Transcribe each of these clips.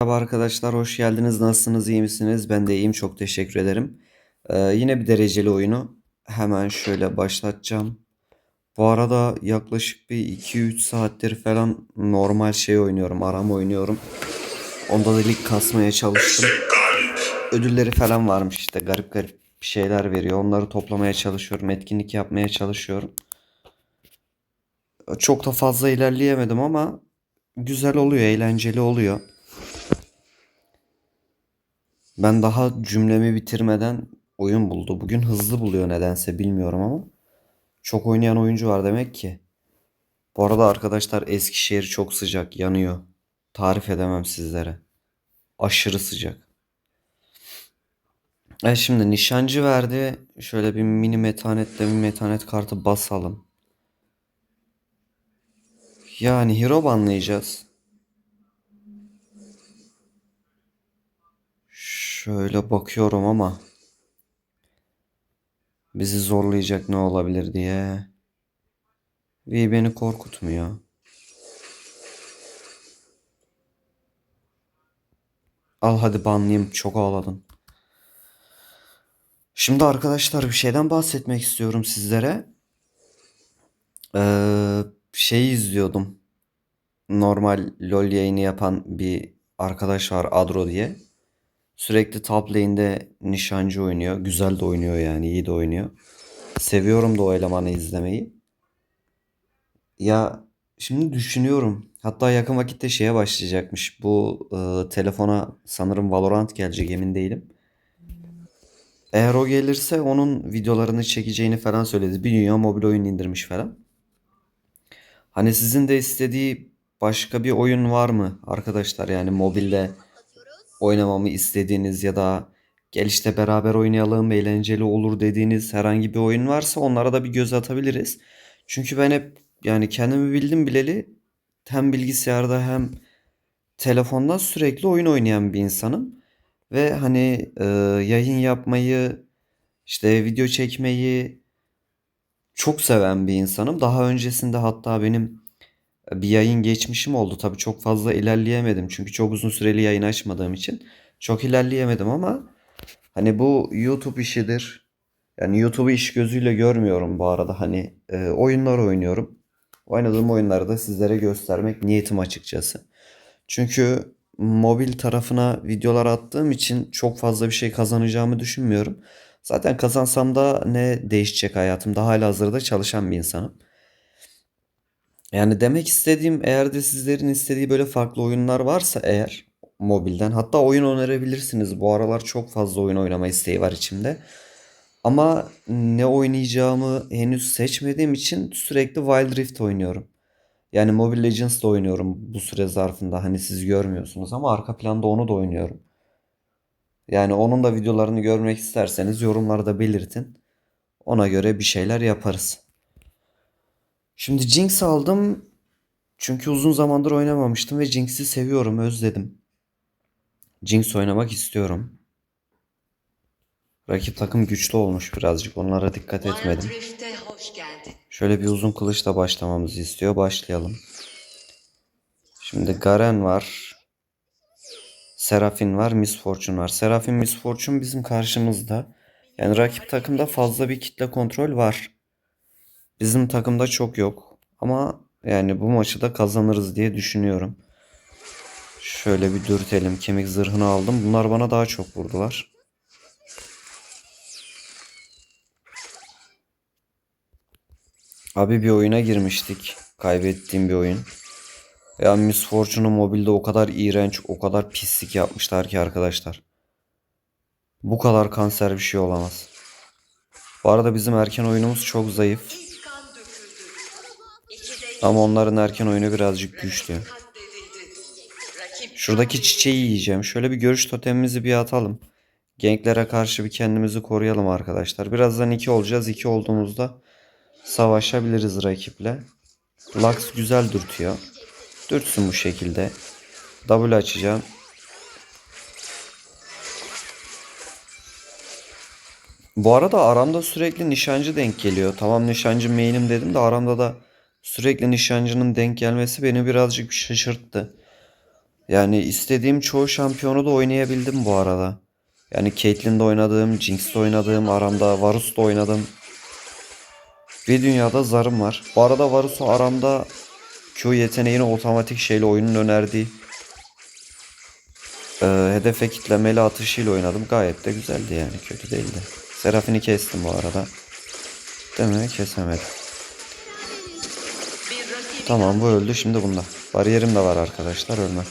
Merhaba arkadaşlar, hoş geldiniz. Nasılsınız, iyi misiniz? Ben de iyiyim, çok teşekkür ederim. Ee, yine bir dereceli oyunu. Hemen şöyle başlatacağım. Bu arada yaklaşık bir 2-3 saattir falan normal şey oynuyorum, aram oynuyorum. Onda da lig kasmaya çalıştım. Ödülleri falan varmış işte, garip garip bir şeyler veriyor. Onları toplamaya çalışıyorum, etkinlik yapmaya çalışıyorum. Çok da fazla ilerleyemedim ama güzel oluyor, eğlenceli oluyor. Ben daha cümlemi bitirmeden oyun buldu. Bugün hızlı buluyor nedense bilmiyorum ama. Çok oynayan oyuncu var demek ki. Bu arada arkadaşlar Eskişehir çok sıcak, yanıyor. Tarif edemem sizlere. Aşırı sıcak. E şimdi nişancı verdi. Şöyle bir mini metanetle bir metanet kartı basalım. Yani hero banlayacağız. Şöyle bakıyorum ama bizi zorlayacak ne olabilir diye. V beni korkutmuyor. Al hadi banlayayım çok ağladın. Şimdi arkadaşlar bir şeyden bahsetmek istiyorum sizlere. Ee, şey izliyordum. Normal LoL yayını yapan bir arkadaş var Adro diye. Sürekli top lane'de nişancı oynuyor. Güzel de oynuyor yani iyi de oynuyor. Seviyorum da o elemanı izlemeyi. Ya şimdi düşünüyorum. Hatta yakın vakitte şeye başlayacakmış. Bu e, telefona sanırım Valorant gelecek emin değilim. Eğer o gelirse onun videolarını çekeceğini falan söyledi. Bir dünya mobil oyun indirmiş falan. Hani sizin de istediği başka bir oyun var mı arkadaşlar? Yani mobilde oynamamı istediğiniz ya da gel işte beraber oynayalım eğlenceli olur dediğiniz herhangi bir oyun varsa onlara da bir göz atabiliriz. Çünkü ben hep yani kendimi bildim bileli hem bilgisayarda hem telefonda sürekli oyun oynayan bir insanım. Ve hani e, yayın yapmayı işte video çekmeyi çok seven bir insanım. Daha öncesinde hatta benim bir yayın geçmişim oldu. Tabii çok fazla ilerleyemedim. Çünkü çok uzun süreli yayın açmadığım için. Çok ilerleyemedim ama hani bu YouTube işidir. Yani YouTube'u iş gözüyle görmüyorum bu arada. Hani e, oyunlar oynuyorum. Oynadığım oyunları da sizlere göstermek niyetim açıkçası. Çünkü mobil tarafına videolar attığım için çok fazla bir şey kazanacağımı düşünmüyorum. Zaten kazansam da ne değişecek hayatımda halihazırda çalışan bir insanım. Yani demek istediğim eğer de sizlerin istediği böyle farklı oyunlar varsa eğer mobilden hatta oyun önerebilirsiniz. Bu aralar çok fazla oyun oynama isteği var içimde. Ama ne oynayacağımı henüz seçmediğim için sürekli Wild Rift oynuyorum. Yani Mobile Legends'da oynuyorum bu süre zarfında. Hani siz görmüyorsunuz ama arka planda onu da oynuyorum. Yani onun da videolarını görmek isterseniz yorumlarda belirtin. Ona göre bir şeyler yaparız. Şimdi Jinx aldım. Çünkü uzun zamandır oynamamıştım ve Jinx'i seviyorum, özledim. Jinx oynamak istiyorum. Rakip takım güçlü olmuş birazcık. Onlara dikkat etmedim. Şöyle bir uzun kılıçla başlamamızı istiyor. Başlayalım. Şimdi Garen var. Serafin var. Miss Fortune var. Serafin Miss Fortune bizim karşımızda. Yani rakip takımda fazla bir kitle kontrol var. Bizim takımda çok yok. Ama yani bu maçı da kazanırız diye düşünüyorum. Şöyle bir dürtelim. Kemik zırhını aldım. Bunlar bana daha çok vurdular. Abi bir oyuna girmiştik. Kaybettiğim bir oyun. Ya Miss Fortune'u mobilde o kadar iğrenç, o kadar pislik yapmışlar ki arkadaşlar. Bu kadar kanser bir şey olamaz. Bu arada bizim erken oyunumuz çok zayıf. Ama onların erken oyunu birazcık güçlü. Şuradaki çiçeği yiyeceğim. Şöyle bir görüş totemimizi bir atalım. Genklere karşı bir kendimizi koruyalım arkadaşlar. Birazdan iki olacağız. İki olduğumuzda savaşabiliriz rakiple. Lux güzel dürtüyor. Dürtsün bu şekilde. W açacağım. Bu arada aramda sürekli nişancı denk geliyor. Tamam nişancı main'im dedim de aramda da sürekli nişancının denk gelmesi beni birazcık şaşırttı. Yani istediğim çoğu şampiyonu da oynayabildim bu arada. Yani Caitlyn'de oynadım, Jinx'te oynadım, aramda Varus'ta oynadım. Bir dünyada zarım var. Bu arada Varus'u aramda Q yeteneğini otomatik şeyle oyunun önerdiği e, hedefe kitlemeli atışıyla oynadım. Gayet de güzeldi yani kötü değildi. Seraphine kestim bu arada. Mi? Kesemedim. Tamam bu öldü şimdi bunda. Bariyerim de var arkadaşlar ölmem.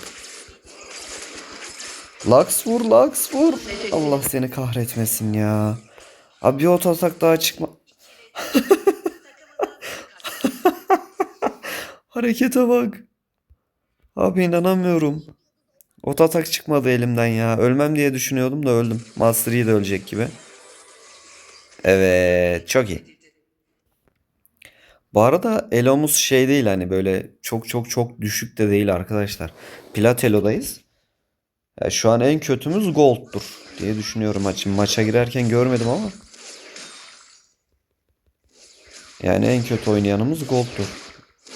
Lux vur Lux vur. Allah seni kahretmesin ya. Abi bir otosak daha çıkma. Harekete bak. Abi inanamıyorum. Ototak çıkmadı elimden ya. Ölmem diye düşünüyordum da öldüm. Master de ölecek gibi. Evet çok iyi. Bu arada elomuz şey değil hani böyle çok çok çok düşük de değil arkadaşlar. Plat elodayız. Ya şu an en kötümüz gold'dur diye düşünüyorum maçın. Maça girerken görmedim ama. Yani en kötü oynayanımız gold'dur.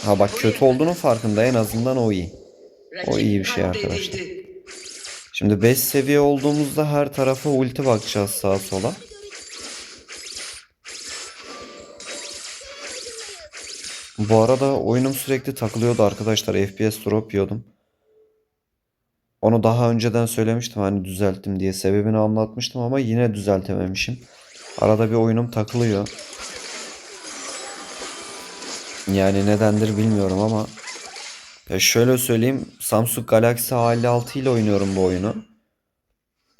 Ha bak kötü olduğunun farkında en azından o iyi. O iyi bir şey arkadaşlar. Şimdi 5 seviye olduğumuzda her tarafa ulti bakacağız sağa sola. Bu arada oyunum sürekli takılıyordu arkadaşlar. FPS drop yiyordum. Onu daha önceden söylemiştim hani düzelttim diye. Sebebini anlatmıştım ama yine düzeltememişim. Arada bir oyunum takılıyor. Yani nedendir bilmiyorum ama ya şöyle söyleyeyim Samsung Galaxy A56 ile oynuyorum bu oyunu.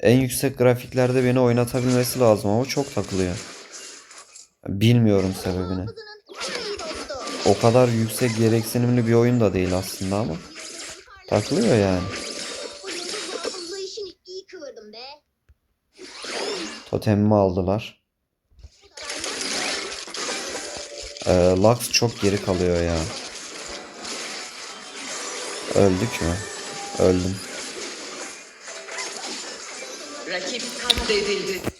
En yüksek grafiklerde beni oynatabilmesi lazım ama çok takılıyor. Bilmiyorum sebebini. O kadar yüksek gereksinimli bir oyun da değil aslında ama takılıyor yani. Totemimi aldılar. Ee, Lux çok geri kalıyor ya. Öldük mü? Öldüm. Rakip katledildi.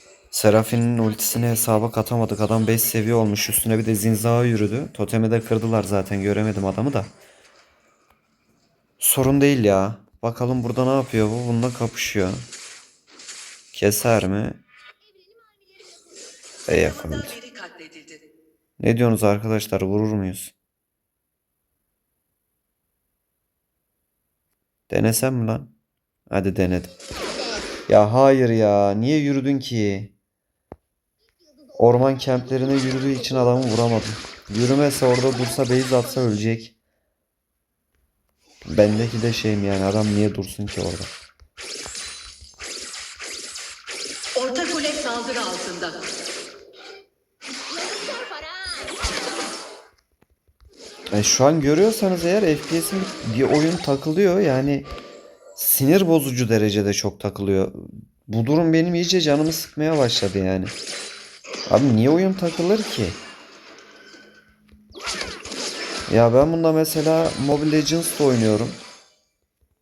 Seraphinin ultisini hesaba katamadık. Adam 5 seviye olmuş. Üstüne bir de zinzağa yürüdü. Totemi de kırdılar zaten. Göremedim adamı da. Sorun değil ya. Bakalım burada ne yapıyor bu? Bununla kapışıyor. Keser mi? E katledildi. Ne diyorsunuz arkadaşlar? Vurur muyuz? Denesem mi lan? Hadi denedim. Ya hayır ya. Niye yürüdün ki? Orman kemplerine yürüdüğü için adamı vuramadım. Yürümese orada dursa base atsa ölecek. Bendeki de şeyim yani adam niye dursun ki orada? Orta kule saldırı altında. E, şu an görüyorsanız eğer FPS'in bir oyun takılıyor yani sinir bozucu derecede çok takılıyor. Bu durum benim iyice canımı sıkmaya başladı yani. Abi niye oyun takılır ki? Ya ben bunda mesela Mobile Legends'da oynuyorum.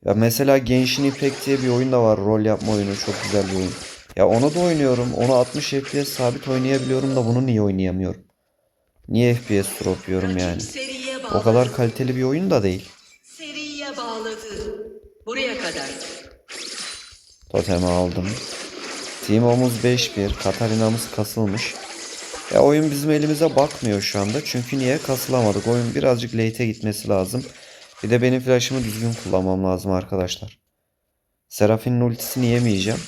Ya mesela Genshin Impact diye bir oyun da var. Rol yapma oyunu. Çok güzel bir oyun. Ya onu da oynuyorum. Onu 60 FPS sabit oynayabiliyorum da bunu niye oynayamıyorum? Niye FPS drop yiyorum yani? O kadar kaliteli bir oyun da değil. Seriye bağladı. Buraya kadar. Totemi aldım. Team'omuz 5-1. Katarina'mız kasılmış. Ya oyun bizim elimize bakmıyor şu anda. Çünkü niye? Kasılamadık. Oyun birazcık late'e gitmesi lazım. Bir de benim flash'ımı düzgün kullanmam lazım arkadaşlar. Seraphinin ultisini yemeyeceğim.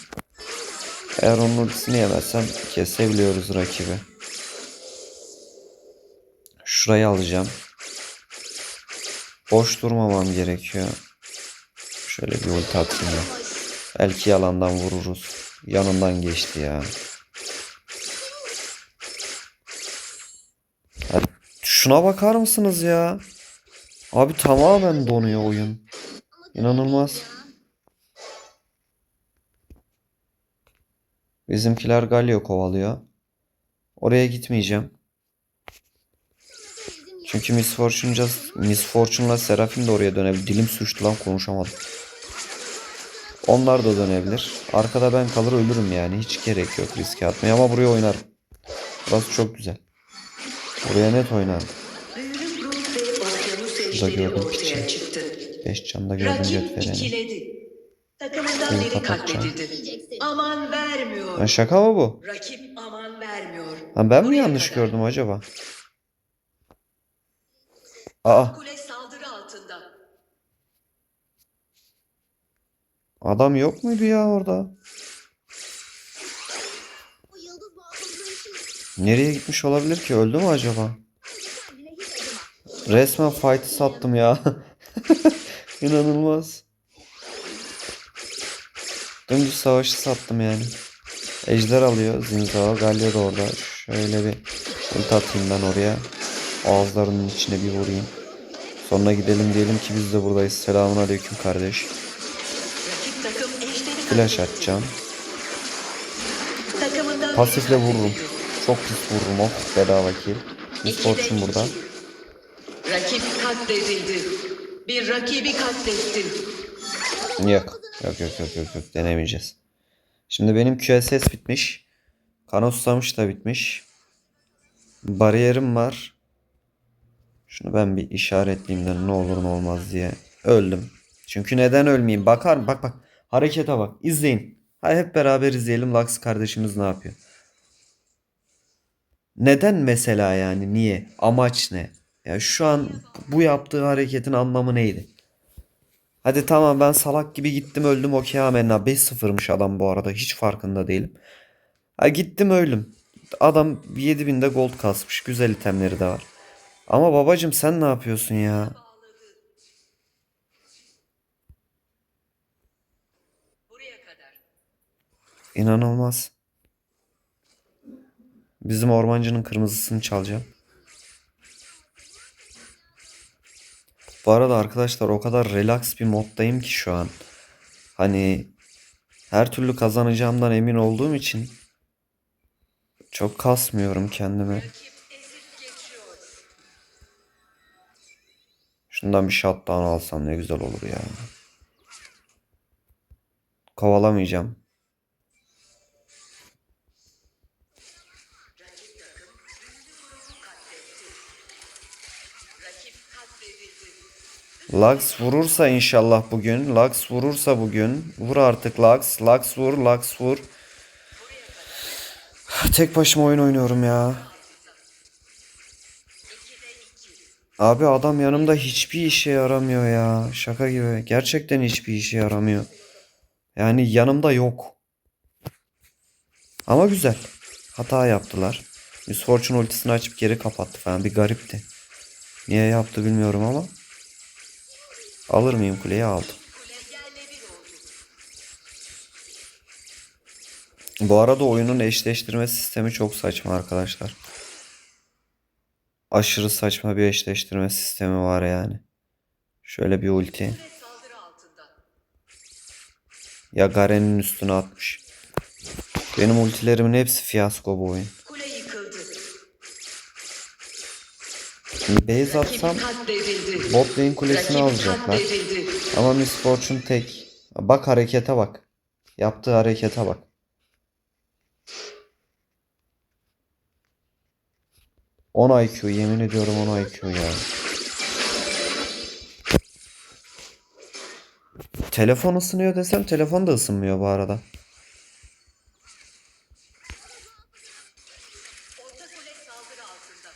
Eğer onun ultisini yemezsem kesebiliyoruz rakibi. Şurayı alacağım. Boş durmamam gerekiyor. Şöyle bir ulti atayım. Belki yalandan vururuz. Yanından geçti ya. Ya şuna bakar mısınız ya? Abi tamamen donuyor oyun. İnanılmaz. Bizimkiler Galio kovalıyor. Oraya gitmeyeceğim. Çünkü Miss Fortune'ca, Miss Fortune'la Seraphim de oraya dönebilir. Dilim sürçtü lan konuşamadım. Onlar da dönebilir. Arkada ben kalır ölürüm yani. Hiç gerek yok riske atmaya ama buraya oynarım. Burası çok güzel. Buraya net oynarım. Ejderi gördüm piçi. çıktı. 5 canda gördüm Rakip göt vereni. ikiledi. Takımından biri katledildi. Aman vermiyor. Lan şaka mı bu? Rakip aman vermiyor. Lan ben mi yanlış gördüm acaba? Aa Kule saldırı altında. Adam yok muydu ya orada? Nereye gitmiş olabilir ki? Öldü mü acaba? Resmen fight'ı sattım ya. İnanılmaz. Dümdüz savaşı sattım yani. Ejder alıyor. Zinzao. Galio da orada. Şöyle bir ulti atayım ben oraya. Ağızlarının içine bir vurayım. Sonra gidelim diyelim ki biz de buradayız. Selamun aleyküm kardeş. Flash atacağım. Pasifle vururum. Çok pis vururum. Of bedava kill. Miss İkide Fortune iki. burada. Rakip katledildi. Bir rakibi katlettin. Yok. Yok yok yok yok yok. Denemeyeceğiz. Şimdi benim QSS bitmiş. Kanoslamış da bitmiş. Bariyerim var. Şunu ben bir işaretleyeyim de ne olur ne olmaz diye. Öldüm. Çünkü neden ölmeyeyim? Bakar bak bak. Harekete bak. İzleyin. Hadi hep beraber izleyelim Lux kardeşimiz ne yapıyor. Neden mesela yani? Niye? Amaç ne? Ya şu an bu yaptığı hareketin anlamı neydi? Hadi tamam ben salak gibi gittim öldüm okey amenna 5-0'mış adam bu arada hiç farkında değilim. Ha gittim öldüm. Adam 7000'de gold kasmış güzel itemleri de var. Ama babacım sen ne yapıyorsun ya? Buraya kadar. İnanılmaz. Bizim ormancının kırmızısını çalacağım. Bu arada arkadaşlar o kadar relax bir moddayım ki şu an. Hani her türlü kazanacağımdan emin olduğum için çok kasmıyorum kendimi. Şundan bir shutdown alsam ne güzel olur ya. Kovalamayacağım. Rakip takım ünlü grubu katletti. Rakip katledildi. Lux vurursa inşallah bugün. Lux vurursa bugün. Vur artık Lux. Lux vur. Lux vur. Tek başıma oyun oynuyorum ya. Abi adam yanımda hiçbir işe yaramıyor ya. Şaka gibi. Gerçekten hiçbir işe yaramıyor. Yani yanımda yok. Ama güzel. Hata yaptılar. Miss Fortune ultisini açıp geri kapattı falan. Bir garipti. Niye yaptı bilmiyorum ama. Alır mıyım kuleyi aldım. Bu arada oyunun eşleştirme sistemi çok saçma arkadaşlar. Aşırı saçma bir eşleştirme sistemi var yani. Şöyle bir ulti. Ya Garen'in üstüne atmış. Benim ultilerimin hepsi fiyasko bu oyun. Kule yıkıldı. Şimdi base atsam bot lane kulesini alacaklar. Ama Miss Fortune tek. Bak harekete bak. Yaptığı harekete bak. On IQ yemin ediyorum 10 IQ ya. Telefon ısınıyor desem telefon da ısınmıyor bu arada. Orta kule saldırı altında.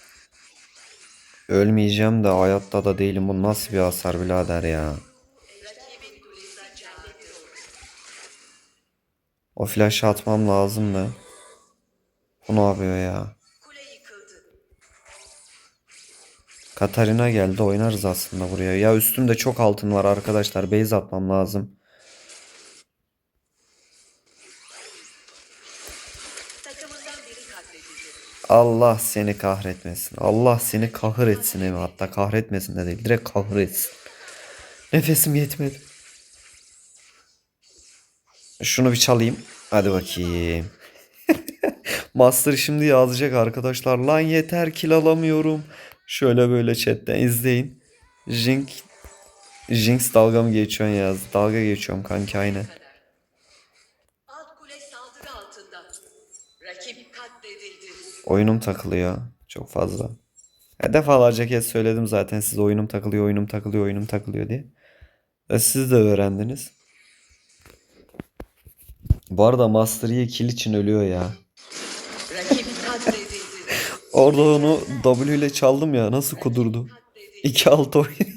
Ölmeyeceğim de hayatta da değilim. Bu nasıl bir hasar birader ya. O flash'ı atmam lazım da. Bu ne yapıyor ya? Katarina geldi oynarız aslında buraya. Ya üstümde çok altın var arkadaşlar. Base atmam lazım. Allah seni kahretmesin. Allah seni kahır etsin evi. Hatta kahretmesin de değil. Direkt kahır etsin. Nefesim yetmedi. Şunu bir çalayım. Hadi bakayım. Master şimdi yazacak arkadaşlar. Lan yeter kill alamıyorum. Şöyle böyle chatten izleyin. Jink Jinx dalga mı geçiyorsun yaz? Dalga geçiyorum kanki aynen. Alt kule saldırı altında. Rakip katledildi. Oyunum takılıyor çok fazla. Ya defalarca kez söyledim zaten size oyunum takılıyor, oyunum takılıyor, oyunum takılıyor diye. E, siz de öğrendiniz. Bu arada Master Yi kill için ölüyor ya. Orada onu W ile çaldım ya nasıl kudurdu. 2-6 oyun.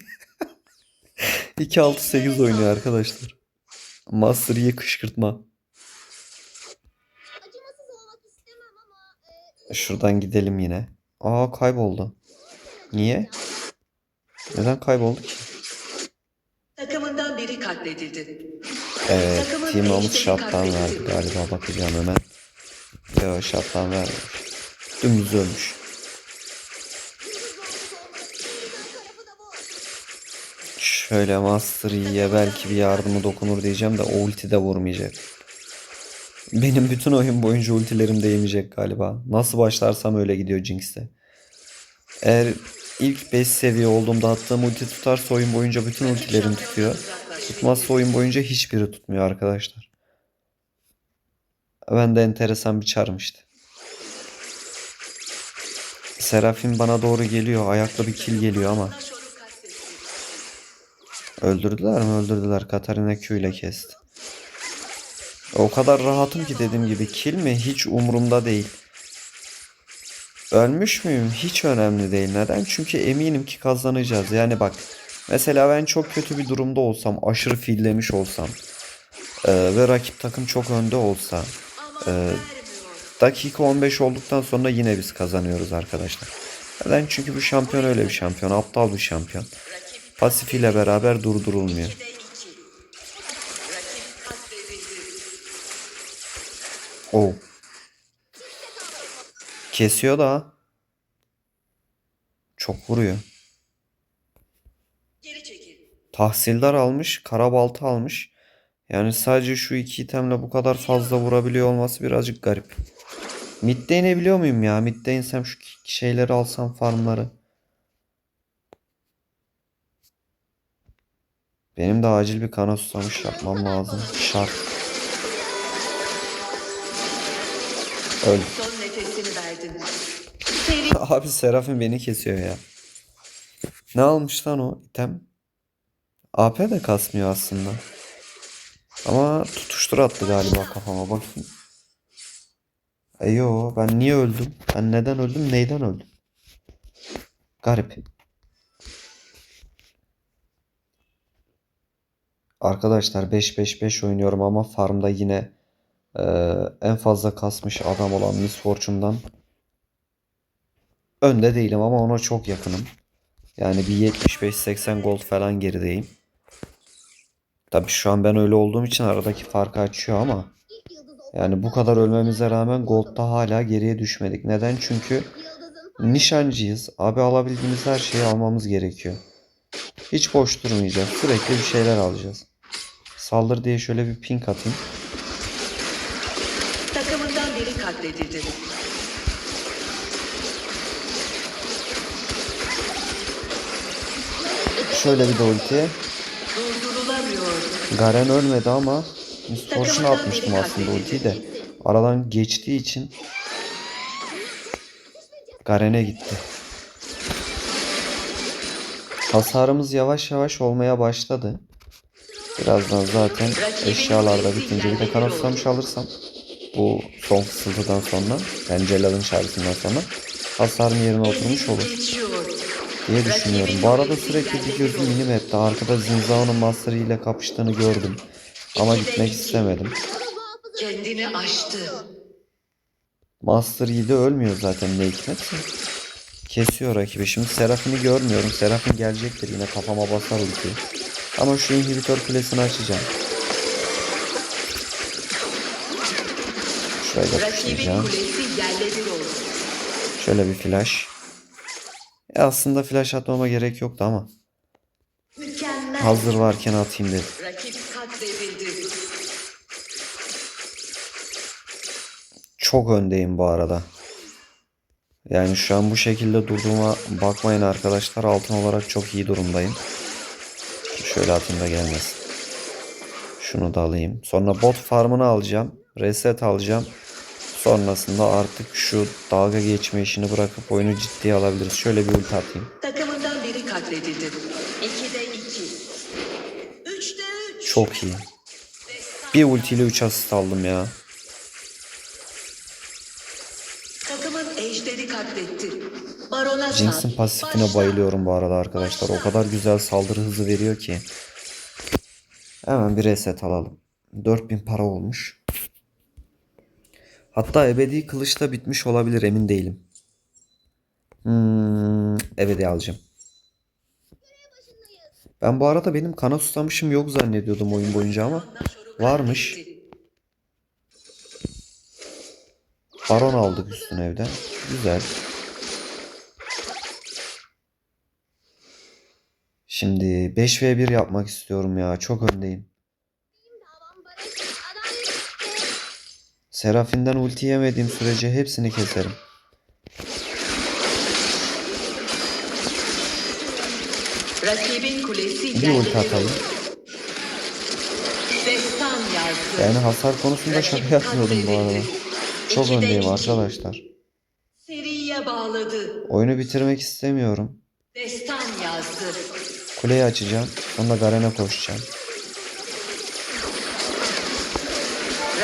2-6-8 oynuyor arkadaşlar. Master Yi kışkırtma. Şuradan gidelim yine. Aa kayboldu. Niye? Neden kayboldu ki? Takımından biri katledildi. Evet, Takımın Team Almış eşleri shutdown katledildi. verdi galiba bakacağım hemen. Yo shutdown vermemiş. Dümdüz ölmüş. Şöyle Master Yi'ye belki bir yardımı dokunur diyeceğim de o ulti de vurmayacak. Benim bütün oyun boyunca ultilerim değmeyecek galiba. Nasıl başlarsam öyle gidiyor Jinx'te. Eğer ilk 5 seviye olduğumda attığım ulti tutarsa oyun boyunca bütün ultilerim tutuyor. Tutmazsa oyun boyunca hiçbiri tutmuyor arkadaşlar. Ben de enteresan bir çarım işte. Serafin bana doğru geliyor. Ayakla bir kill geliyor ama. Öldürdüler mi? Öldürdüler. Katarina Q ile kesti. O kadar rahatım ki dediğim gibi kill mi hiç umurumda değil. Ölmüş müyüm? Hiç önemli değil. Neden? Çünkü eminim ki kazanacağız. Yani bak mesela ben çok kötü bir durumda olsam, aşırı fillemiş olsam e, ve rakip takım çok önde olsa vermiyor. dakika 15 olduktan sonra yine biz kazanıyoruz arkadaşlar. Neden? Çünkü bu şampiyon öyle bir şampiyon. Aptal bir şampiyon. Pasifiyle beraber durdurulmuyor. 2'de 2. Rakip katledildi. Oo. Kesiyor da. Çok vuruyor. Tahsildar almış, karabalta almış. Yani sadece şu iki itemle bu kadar fazla vurabiliyor olması birazcık garip. Mid'de inebiliyor muyum ya? Mid'de insem şu şeyleri alsam farmları. Benim de acil bir kana susamış yapmam lazım. Şart. Öl. Son nefesini verdin. Seri Abi Serafin beni kesiyor ya. Ne almış lan o item? AP de kasmıyor aslında. Ama tutuştur attı galiba kafama bakayım. E yo ben niye öldüm? Ben neden öldüm? Neyden öldüm? Garip. Arkadaşlar 5-5-5 oynuyorum ama farmda yine eee, en fazla kasmış adam olan Miss Fortune'dan Önde değilim ama ona çok yakınım. Yani bir 75-80 gold falan gerideyim. Tabii şu an ben öyle olduğum için aradaki farkı açıyor ama yani bu kadar ölmemize rağmen gold'da hala geriye düşmedik. Neden? Çünkü nişancıyız. Abi alabildiğimiz her şeyi almamız gerekiyor. Hiç boş durmayacağız. Sürekli bir şeyler alacağız. Saldır diye şöyle bir ping atayım. takımından katledildi. Şöyle bir de ulti. Garen ölmedi ama Miss Fortune'a atmıştım aslında ultiyi de. Aradan geçtiği için Garen'e gitti. Hasarımız yavaş yavaş olmaya başladı. Birazdan zaten eşyalarda bitince bir de kanat susamış alırsam bu son fısıltıdan sonra yani Cellal'ın çağrısından sonra hasarım yerine oturmuş olur diye düşünüyorum. Bu arada sürekli bir gözüm minimap'te arkada Zinzao'nun Master ile kapıştığını gördüm. Ama gitmek istemedim. Kendini aştı. Master Yi de ölmüyor zaten ne hikmetse. Kesiyor rakibi. Şimdi Seraphim'i görmüyorum. Seraphim gelecektir yine kafama basar ulti. Ama şu inhibitör kulesini açacağım. Şurayı da oldu. Şöyle bir flash. E aslında flash atmama gerek yoktu ama. Mükemmel. Hazır varken atayım dedim. Çok öndeyim bu arada. Yani şu an bu şekilde durduğuma bakmayın arkadaşlar. Altın olarak çok iyi durumdayım. Şöyle atayım da gelmesin. Şunu da alayım. Sonra bot farmını alacağım. Reset alacağım. Sonrasında artık şu dalga geçme işini bırakıp oyunu ciddiye alabiliriz. Şöyle bir ulti atayım. Takımından biri katledildi. 2'de 2. 3 Çok iyi. Bir ultiyle 3 asist aldım ya. Takımın ejderi katletti. Barona Jinx'in pasifine Başla. bayılıyorum bu arada arkadaşlar. O kadar güzel saldırı hızı veriyor ki. Hemen bir reset alalım. 4000 para olmuş. Hatta ebedi kılıçta bitmiş olabilir emin değilim. Hmm, ebedi alacağım. Ben bu arada benim kana susamışım yok zannediyordum oyun boyunca ama varmış. Baron aldık üstüne evden. Güzel. Şimdi 5v1 yapmak istiyorum ya. Çok öndeyim. Serafin'den ulti yemediğim sürece hepsini keserim. Rakibin kulesi Bir ulti atalım. Yani hasar konusunda şaka yapmıyordum bu arada. Çok öndeyim arkadaşlar. Seriye bağladı. Oyunu bitirmek istemiyorum. Destan yazdı. Kuleyi açacağım. Sonra Garen'e koşacağım.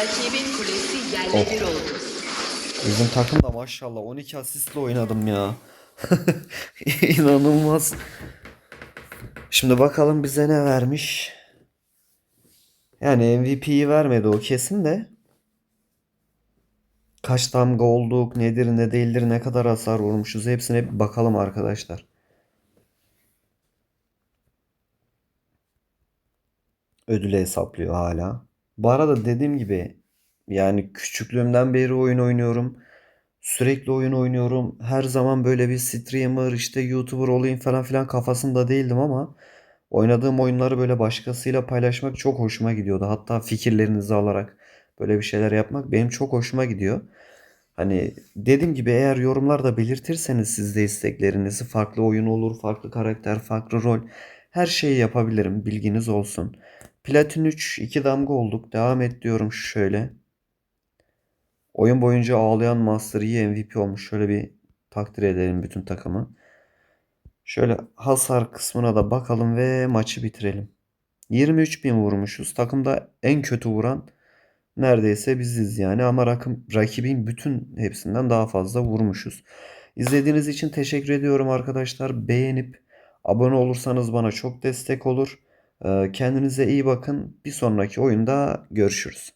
Rakibin kulesi yerle bir oldu. Bizim takım da maşallah 12 asistle oynadım ya. İnanılmaz. Şimdi bakalım bize ne vermiş. Yani MVP'yi vermedi o kesin de. Kaç damga olduk, nedir ne değildir, ne kadar hasar vurmuşuz hepsine bir bakalım arkadaşlar. Ödülü hesaplıyor hala. Bu arada dediğim gibi yani küçüklüğümden beri oyun oynuyorum. Sürekli oyun oynuyorum. Her zaman böyle bir streamer işte YouTuber olayım falan filan kafasında değildim ama oynadığım oyunları böyle başkasıyla paylaşmak çok hoşuma gidiyordu. Hatta fikirlerinizi alarak böyle bir şeyler yapmak benim çok hoşuma gidiyor. Hani dediğim gibi eğer yorumlarda belirtirseniz siz de isteklerinizi farklı oyun olur, farklı karakter, farklı rol her şeyi yapabilirim bilginiz olsun. Platin 3 2 damga olduk. Devam et diyorum şöyle. Oyun boyunca ağlayan Master Yi MVP olmuş. Şöyle bir takdir edelim bütün takımı. Şöyle hasar kısmına da bakalım ve maçı bitirelim. 23 bin vurmuşuz. Takımda en kötü vuran neredeyse biziz yani ama rakım, rakibin bütün hepsinden daha fazla vurmuşuz. İzlediğiniz için teşekkür ediyorum arkadaşlar. Beğenip abone olursanız bana çok destek olur. Ee, Kendinize iyi bakın. Bir sonraki oyunda görüşürüz.